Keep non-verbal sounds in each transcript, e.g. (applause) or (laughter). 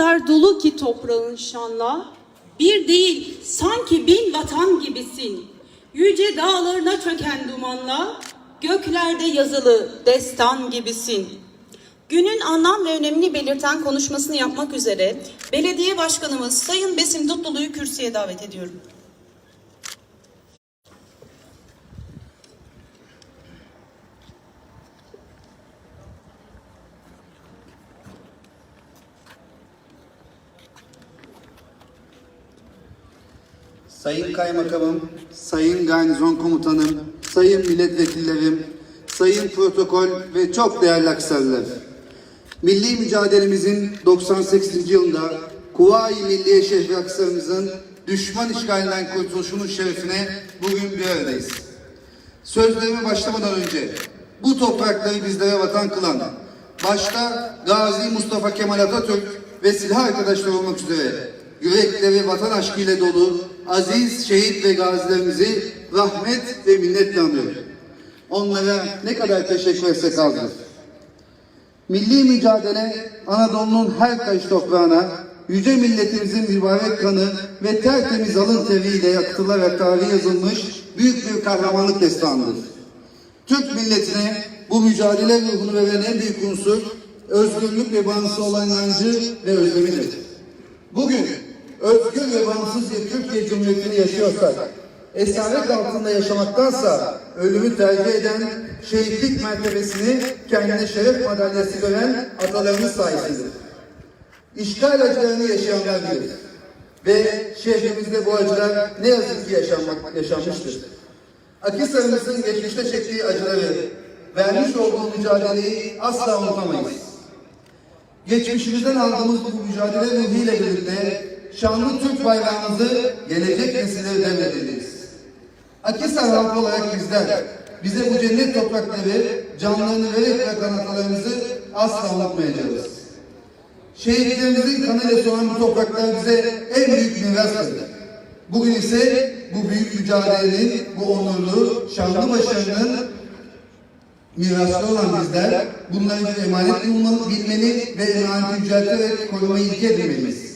kadar dolu ki toprağın şanla, bir değil sanki bin vatan gibisin. Yüce dağlarına çöken dumanla, göklerde yazılı destan gibisin. Günün anlam ve önemini belirten konuşmasını yapmak üzere belediye başkanımız Sayın Besim Dutlulu'yu kürsüye davet ediyorum. Sayın Kaymakamım, Sayın Garnizon Komutanım, Sayın Milletvekillerim, Sayın Protokol ve çok değerli Aksarlılar. Milli mücadelemizin 98. yılında Kuvayi Milliye şehri Aksarımızın düşman işgalinden kurtuluşunun şerefine bugün bir aradayız. Sözlerime başlamadan önce bu toprakları bizlere vatan kılan, başta Gazi Mustafa Kemal Atatürk ve silah arkadaşları olmak üzere yürekleri vatan aşkıyla dolu aziz şehit ve gazilerimizi rahmet ve minnetle anıyorum. Onlara ne kadar teşekkür etsek azdır. Milli mücadele Anadolu'nun her taş toprağına yüce milletimizin mübarek kanı ve tertemiz alın teriyle yakıtılarak tarihe yazılmış büyük bir kahramanlık destanıdır. Türk milletine bu mücadele ruhunu veren en büyük unsur özgürlük ve bağımsız olan inancı ve özlemidir. Bugün özgür ve bağımsız bir Türkiye Cumhuriyeti'ni yaşıyorsak, esaret altında yaşamaktansa ölümü tercih eden şehitlik mertebesini kendine şeref madalyası gören atalarımız sayesinde. İşgal acılarını yaşayanlar bilir. Ve şehrimizde bu acılar ne yazık ki yaşanmak, yaşanmıştır. Akhisar'ımızın geçmişte çektiği acıları, vermiş olduğu mücadeleyi asla unutamayız. Geçmişimizden aldığımız bu mücadele ruhuyla birlikte şanlı Türk bayrağımızı gelecek nesillere devredeceğiz. Akhisar halkı olarak bizler, bize bu cennet toprakları canlarını vererek bırakan atalarımızı asla unutmayacağız. Şehitlerimizin kanıyla soğan bu topraklar bize en büyük miras verdi. Bugün ise bu büyük mücadelenin, bu onurlu, şanlı başarının mirasçı olan bizler bunları bir emanet bilmeli ve emaneti yücelterek korumayı ilke edinmeliyiz.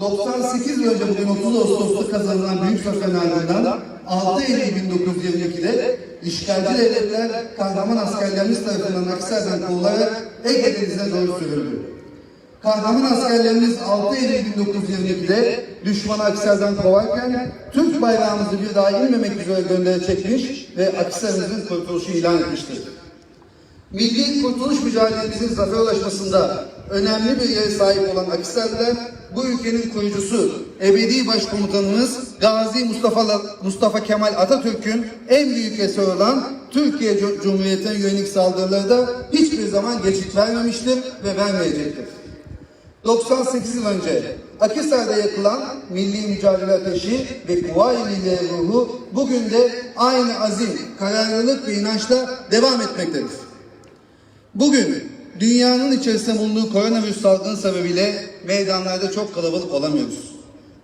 98 yıl önce bugün 30 Ağustos'ta kazanılan Büyük Zafer'in ardından 6 Eylül 1922'de işgalci devletler kahraman askerlerimiz tarafından Akhisar'dan kovularak Ege Denizi'ne doğru sürüldü. Kahraman askerlerimiz 6 Eylül 1922'de düşmanı Akhisar'dan kovarken Türk bayrağımızı bir daha inmemek üzere göndere çekmiş ve Akhisar'ımızın kurtuluşu ilan etmiştir. Milli kurtuluş mücadelemizin zafer ulaşmasında önemli bir yere sahip olan Akhisarlılar bu ülkenin kurucusu ebedi başkomutanımız Gazi Mustafa, Mustafa Kemal Atatürk'ün en büyük eseri olan Türkiye Cum- Cumhuriyeti'ne yönelik saldırıları da hiçbir zaman geçit vermemiştir ve vermeyecektir. 98 yıl önce Akhisar'da yakılan milli mücadele ateşi ve Kuvayi Milliye ruhu bugün de aynı azim, kararlılık ve inançla devam etmektedir. Bugün dünyanın içerisinde bulunduğu koronavirüs salgını sebebiyle meydanlarda çok kalabalık olamıyoruz.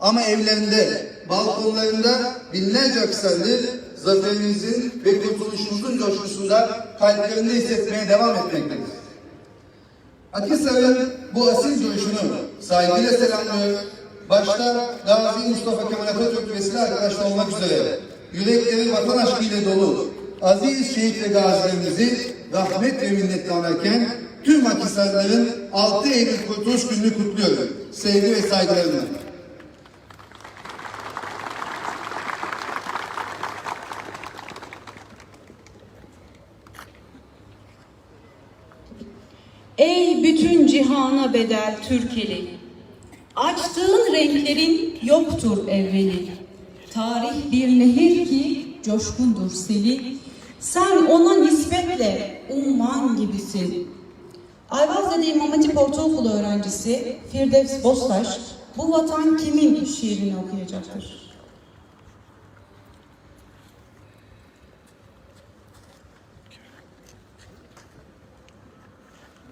Ama evlerinde, balkonlarında binlerce Akhisarlı zaferimizin ve kurtuluşumuzun coşkusunda kalplerinde hissetmeye devam etmektedir. Akhisar'ın bu asil duruşunu saygıyla selamlıyor. Başta Gazi Mustafa Kemal Atatürk ve silah arkadaşlar olmak üzere yürekleri vatan aşkıyla dolu aziz şehit ve gazilerimizi rahmet ve minnetle anarken tüm Akhisarlıların 6 Eylül Kurtuluş Günü'nü kutluyorum. Sevgi ve saygılarımla. Ey bütün cihana bedel Türkeli, açtığın renklerin yoktur evveli. Tarih bir nehir ki coşkundur seli, sen ona nispetle umman gibisin. Ayvazlı'da İmam Hatip Ortaokulu öğrencisi Firdevs Bostaş, bu vatan kimin şiirini okuyacaktır?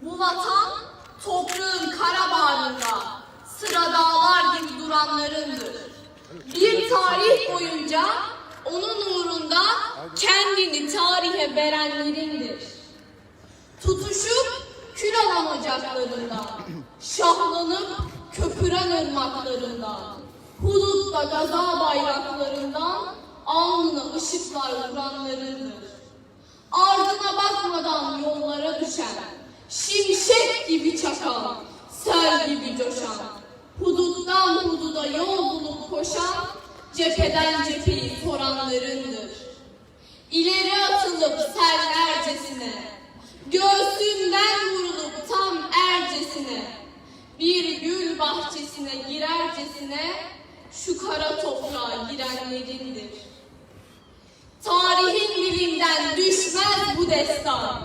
Bu vatan toprağın kara bağrında sıra dağlar gibi duranlarındır. Bir tarih boyunca onun uğrunda kendini tarihe verenlerindir. Tutuşup kül alan ocaklarında, (clears throat) şahlanıp köpüren ırmaklarında, hudutta gaza bayraklarından alnına ışıklar vuranlarındır. Ardına bakmadan yollara düşen, şimşek gibi çakan, sel gibi coşan, huduttan hududa yol bulup koşan, cepheden cepheyi soranlarındır. İleri atılıp sellercesine, göğsünden vurulup tam ercesine, bir gül bahçesine girercesine, şu kara toprağa girenlerindir. Tarihin dilinden düşmez bu destan.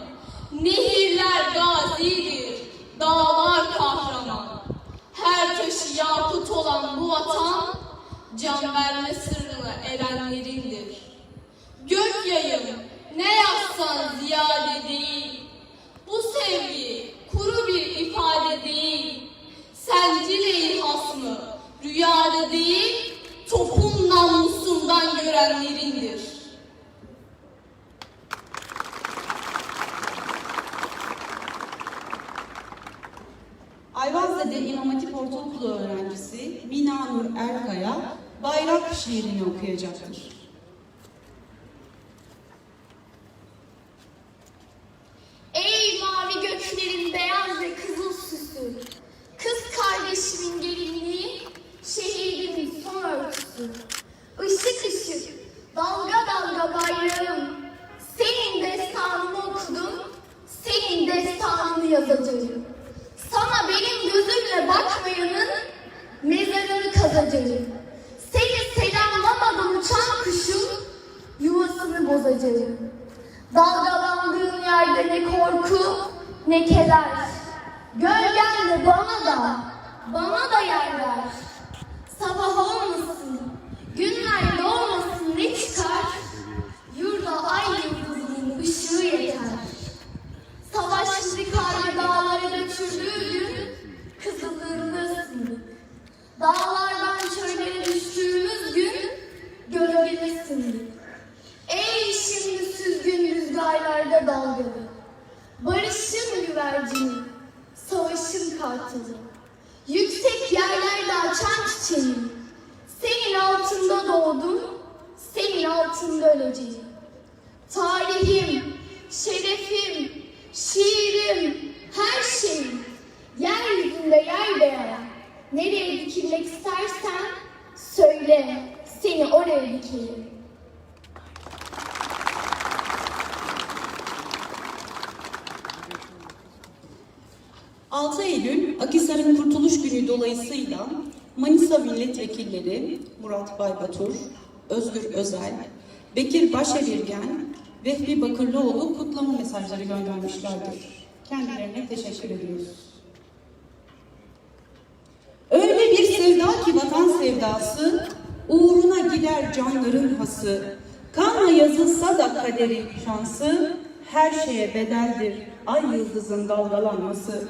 Nehirler gazidir, dağlar kahraman. Her taşı yakut olan bu vatan, can verme sırrına erenlerindir. Gök yayın ne yazsan ziyade değil, bu sevgi kuru bir ifade değil. Sen dileğin hasmı rüyada değil, topun namusundan görenlerindir. Ayvazlı'da İmam Hatip Ortaokulu öğrencisi Mina Nur Erkaya bayrak şiirini okuyacaktır. 6 Eylül Akhisar'ın Kurtuluş Günü dolayısıyla Manisa milletvekilleri Murat Baybatur, Özgür Özel, Bekir Başevirgen, Vehbi Bakırlıoğlu kutlama mesajları göndermişlerdir. Kendilerine teşekkür ediyoruz. Öyle bir sevda ki vatan sevdası, uğruna gider canların hası. Kanla yazılsa da kaderin şansı, her şeye bedeldir ay yıldızın dalgalanması.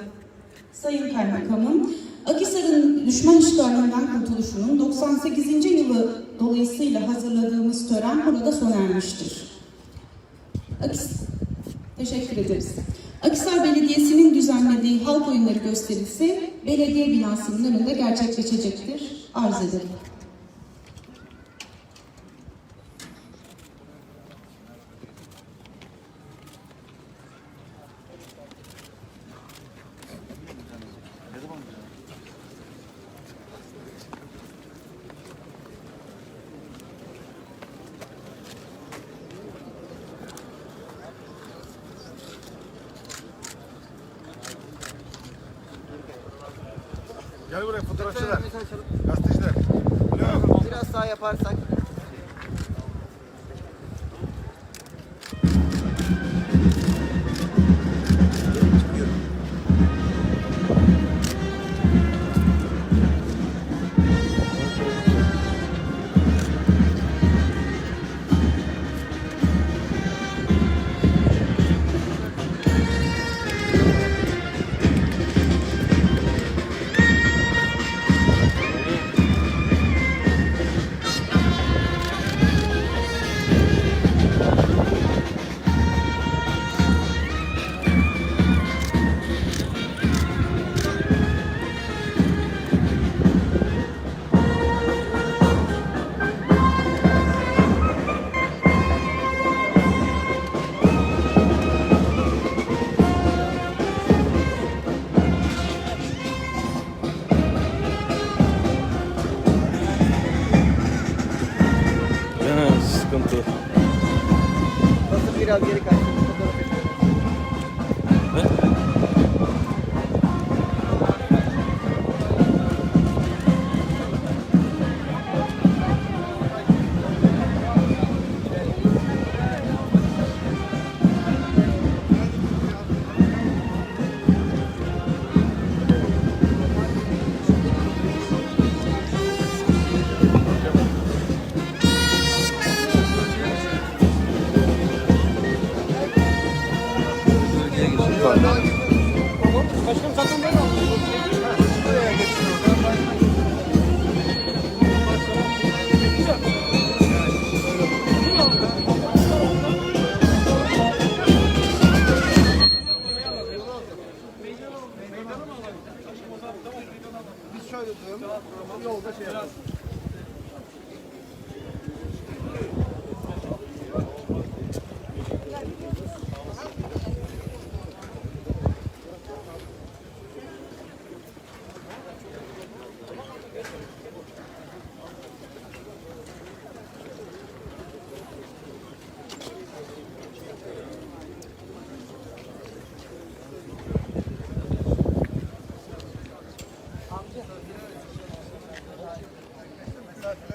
Sayın Kaymakamım, Akhisar'ın düşman işgalinden kurtuluşunun 98. yılı dolayısıyla hazırladığımız tören burada sona ermiştir. Akis Teşekkür ederiz. Akhisar Belediyesi'nin düzenlediği halk oyunları gösterisi belediye binasının önünde gerçekleşecektir. Arz ederim. sıkıntı. Basın biraz geri kaç.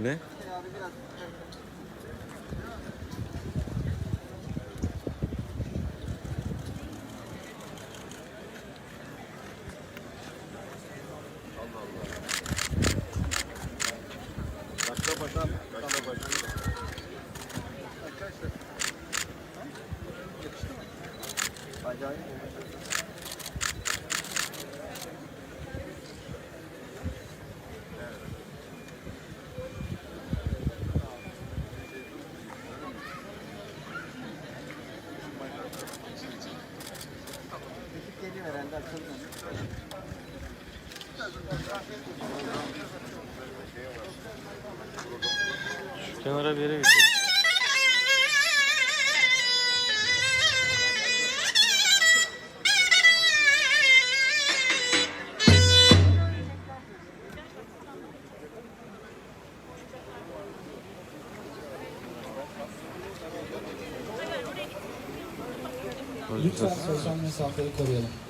Ne? Kenara bir yere geçelim. Lütfen sosyal mesafeyi koruyalım.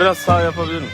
Biraz sağ yapabilir miyim?